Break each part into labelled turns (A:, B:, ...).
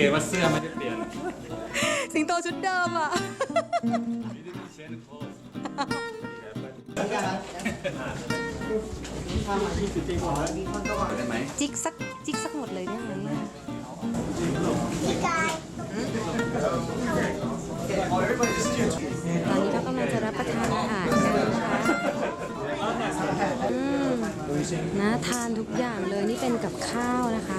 A: ก
B: ตว่าเสื้อไม่ได้เปลี่ยน
C: สิงโตชุดเดิมอะ
A: ได้ไหม
C: จิกสักจิกสักหมดเลยได้ไหมอะตอนนี้ก็กำลังจะรับประทานอาหารกันนะคะอืมน่าทานทุกอย่างเลยนี่เป็นกับข้าวนะคะ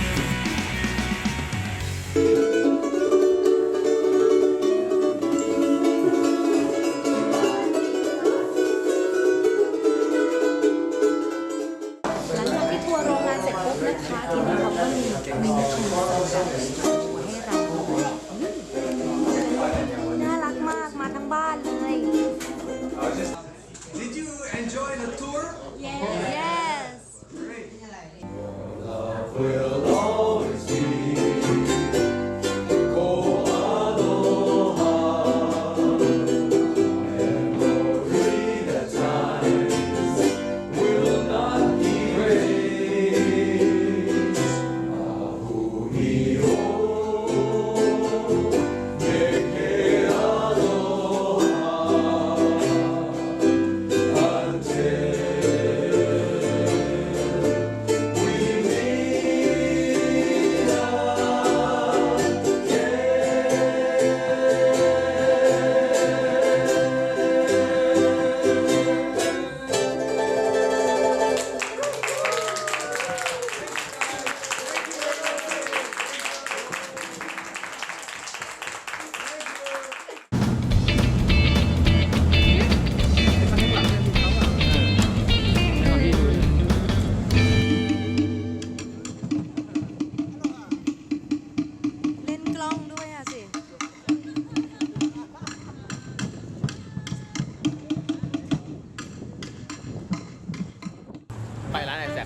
C: นะคะทีนี้เขาก็มีเมนูขนมแบบให้เราน่ารักมากมาทั้งบ้านเลย
A: Did you enjoy the tour
C: yes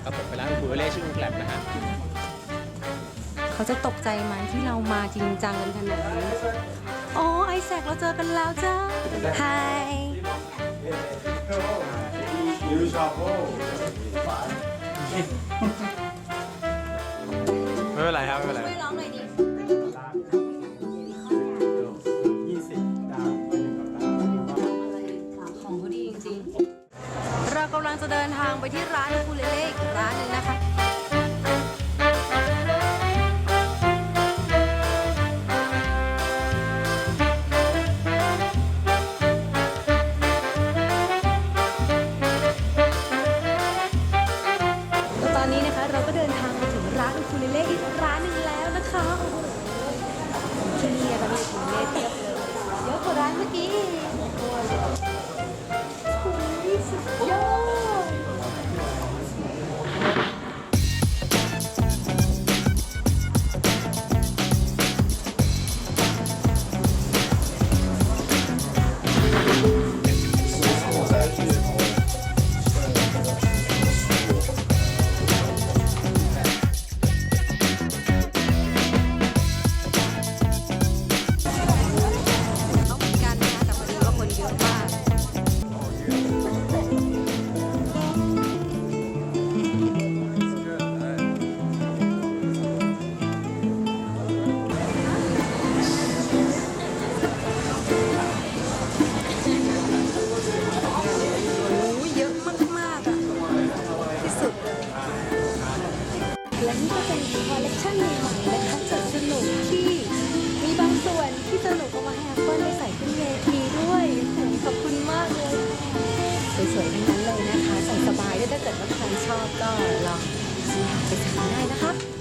D: ไปร้านไอแซคครับผมไปร้านบูเล่ชื่อแกลบนะฮะ
C: เขาจะตกใจไหมที่เรามาจริงจังกันขนาดนี้อ๋อไอแซกเราเจอกันแล้วจ้าไฮ
D: ไม่เป็นไรครับไม่เป็นไร
C: งจะเดินทางไปที่ร้านคูเลเล่อีกร้านหนึ่งนะคะแล้วตอนนี้นะคะเราก็เดินทางมาถึงร้านคูเลเล่อีกร้านหนึ่งแล้วนะคะโอ้โหที่นี่นะมีอูคูเลเล่เทียบเลยเยอะกว่าร้านเมื่อกี้ สวยๆทั้งนั้นเลยนะคะ ใส่สบายด้วยถ้าเกิดว่าใครชอบก็ลองไปทำได้นะคะ